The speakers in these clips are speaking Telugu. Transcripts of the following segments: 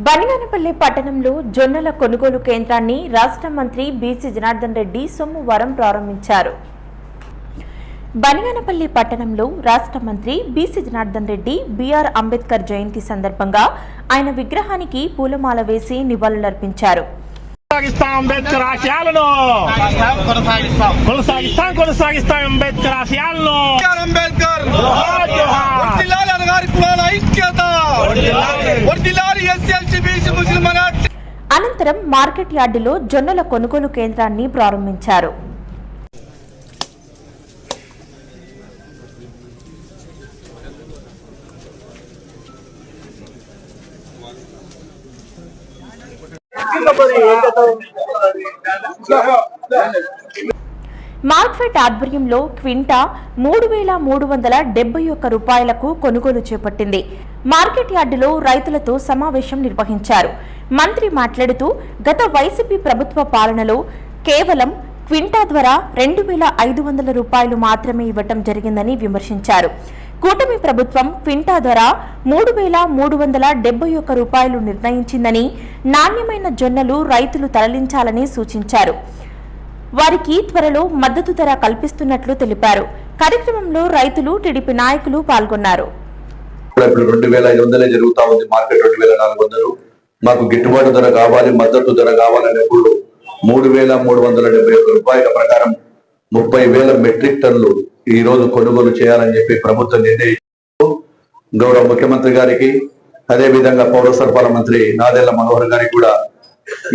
బనిగానపల్లి పట్టణంలో జొన్నల కొనుగోలు కేంద్రాన్ని రాష్ట్ర మంత్రి బీసీ జనార్దన్ రెడ్డి సోమవారం ప్రారంభించారు. బనిగానపల్లి పట్టణంలో రాష్ట్ర మంత్రి బీసీ జనార్దన్ రెడ్డి బీఆర్ అంబేద్కర్ జయంతి సందర్భంగా ఆయన విగ్రహానికి పూలమాల వేసి నివాళులర్పించారు. కొనసాగిస్తాం అంబేద్కర్ ఆశయాలను. కొనసాగిస్తాం. కొనసాగిస్తాం కొనసాగిస్తాం అంబేద్కర్ ఆశయాలను. అంబేద్కర్ జోహార్, జోహార్. వర్ధిల్లాలి అనగారి కులాల ఐక్యత అనంతరం మార్కెట్ యార్డులో జొన్నల కొనుగోలు కేంద్రాన్ని ప్రారంభించారు. మార్క్ఫెట్ ఆధ్వర్యంలో క్వింటా మూడు వేల మూడు వందల డెబ్బై ఒక్క రూపాయలకు కొనుగోలు చేపట్టింది. మార్కెట్ యార్డులో రైతులతో సమావేశం నిర్వహించారు. మంత్రి మాట్లాడుతూ గత వైసీపీ ప్రభుత్వ పాలనలో కేవలం క్వింటా ద్వారా రెండు వేల ఐదు వందల రూపాయలు మాత్రమే ఇవ్వటం జరిగిందని విమర్శించారు. కూటమి ప్రభుత్వం క్వింటా ధర మూడు వేల మూడు వందల డెబ్బై ఒక్క రూపాయలు నిర్ణయించిందని నాణ్యమైన జొన్నలు రైతులు తరలించాలని సూచించారు. వారికి త్వరలో మద్దతు ధర కల్పిస్తున్నట్లు తెలిపారు. కార్యక్రమంలో రైతులు టీడీపీ నాయకులు పాల్గొన్నారు. ఇప్పుడు రెండు వేల ఐదు వందలే జరుగుతా ఉంది. మార్కెట్ రెండు వేల నాలుగు వందలు. మాకు గిట్టుబాటు ధర కావాలి మద్దతు ధర కావాలనేప్పుడు మూడు వేల మూడు వందల డెబ్బై ఒక్క రూపాయల ప్రకారం ముప్పై వేల మెట్రిక్ టన్నులు ఈ రోజు కొనుగోలు చేయాలని చెప్పి ప్రభుత్వం నిర్ణయించారు గౌరవ ముఖ్యమంత్రి గారికి అదే విధంగా పౌర సరఫరా మంత్రి నాదెల్ల మనోహర్ గారికి కూడా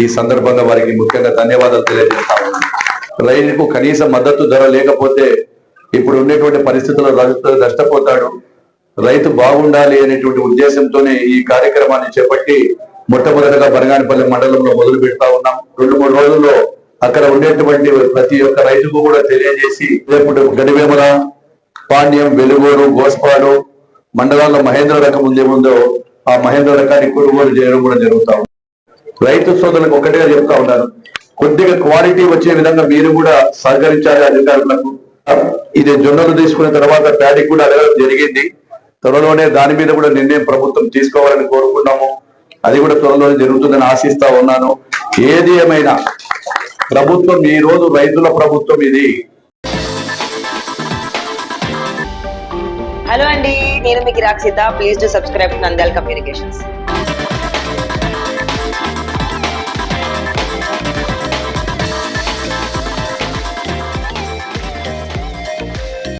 ఈ సందర్భంగా వారికి ముఖ్యంగా ధన్యవాదాలు తెలియజేస్తా రైతుకు కనీస మద్దతు ధర లేకపోతే ఇప్పుడు ఉండేటువంటి పరిస్థితుల్లో నష్టపోతాడు. రైతు బాగుండాలి అనేటువంటి ఉద్దేశంతోనే ఈ కార్యక్రమాన్ని చేపట్టి మొట్టమొదటగా బనగానిపల్లి మండలంలో మొదలు పెడతా ఉన్నాం. రెండు మూడు రోజుల్లో అక్కడ ఉండేటువంటి ప్రతి ఒక్క రైతుకు కూడా తెలియజేసి రేపు గడివేమల పాండ్యం వెలుగోరు గోస్పాడు మండలాల్లో మహేంద్ర రకం ఉందేముందో ఆ మహేంద్ర రకాన్ని కొనుగోలు చేయడం కూడా జరుగుతా ఉంది. రైతు సోదరులకు ఒకటే చెప్తా ఉన్నాను కొద్దిగా క్వాలిటీ వచ్చే విధంగా మీరు కూడా సహకరించాలి అధికారులకు. ఇది జొన్నలు తీసుకున్న తర్వాత ప్యాడీ కూడా అడగడం జరిగింది. త్వరలోనే దాని మీద కూడా నిర్ణయం ప్రభుత్వం తీసుకోవాలని కోరుకున్నాము. అది కూడా త్వరలోనే జరుగుతుందని ఆశిస్తా ఉన్నాను. ఏది ఏమైనా ప్రభుత్వం ఈ రోజు రైతుల ప్రభుత్వం ఇది. హలో అండి నేను మీకు Rakshita please to subscribe Nandyal communications